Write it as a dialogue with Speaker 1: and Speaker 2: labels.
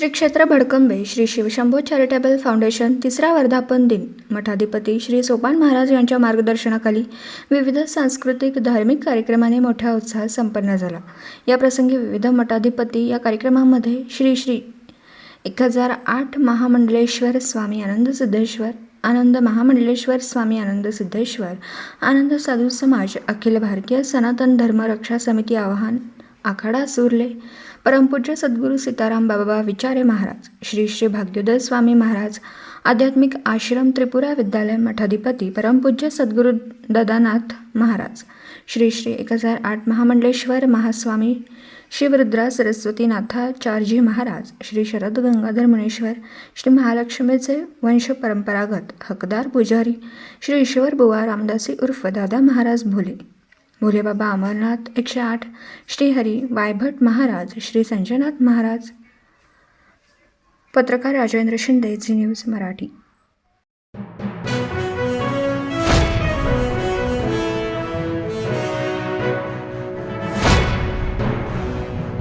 Speaker 1: श्री क्षेत्र Bhadkambe Shri Shivshambho charitable foundation तिसरा वर्धापन दिन. मठाधिपती श्री सोपान महाराज यांच्या मार्गदर्शनाखाली विविध सांस्कृतिक धार्मिक कार्यक्रमाने मोठ्या उत्साहात संपन्न झाला. या प्रसंगी विविध मठाधिपती या कार्यक्रमामध्ये श्री श्री एक हजार आठ महामंडलेश्वर स्वामी आनंद सिद्धेश्वर आनंद महामंडलेश्वर स्वामी आनंद सिद्धेश्वर आनंद साधू समाज अखिल भारतीय सनातन धर्म रक्षा समिती आवाहन आखाडा सुरले. परमपूज्य सद्गुरू सीताराम बाबा विचारे महाराज. श्री श्री भाग्योदय स्वामी महाराज. आध्यात्मिक आश्रम त्रिपुरा विद्यालय मठाधिपती परमपूज्य सद्गुरू ददानाथ महाराज. श्री श्री एक हजार आठ महामंडलेश्वर महास्वामी. शिवरुद्रा सरस्वतीनाथाचार्यजी महाराज. श्री शरद गंगाधर मुनेश्वर. श्री महालक्ष्मीचे वंश परंपरागत हकदार पुजारी. श्री ईश्वर बुवा रामदासी उर्फ दादा महाराज भोले. भोलेबाबा अमरनाथ एकशे आठ श्रीहरी वायभट महाराज श्री संजयनाथ महाराज. पत्रकार राजेंद्र शिंदे झी न्यूज मराठी.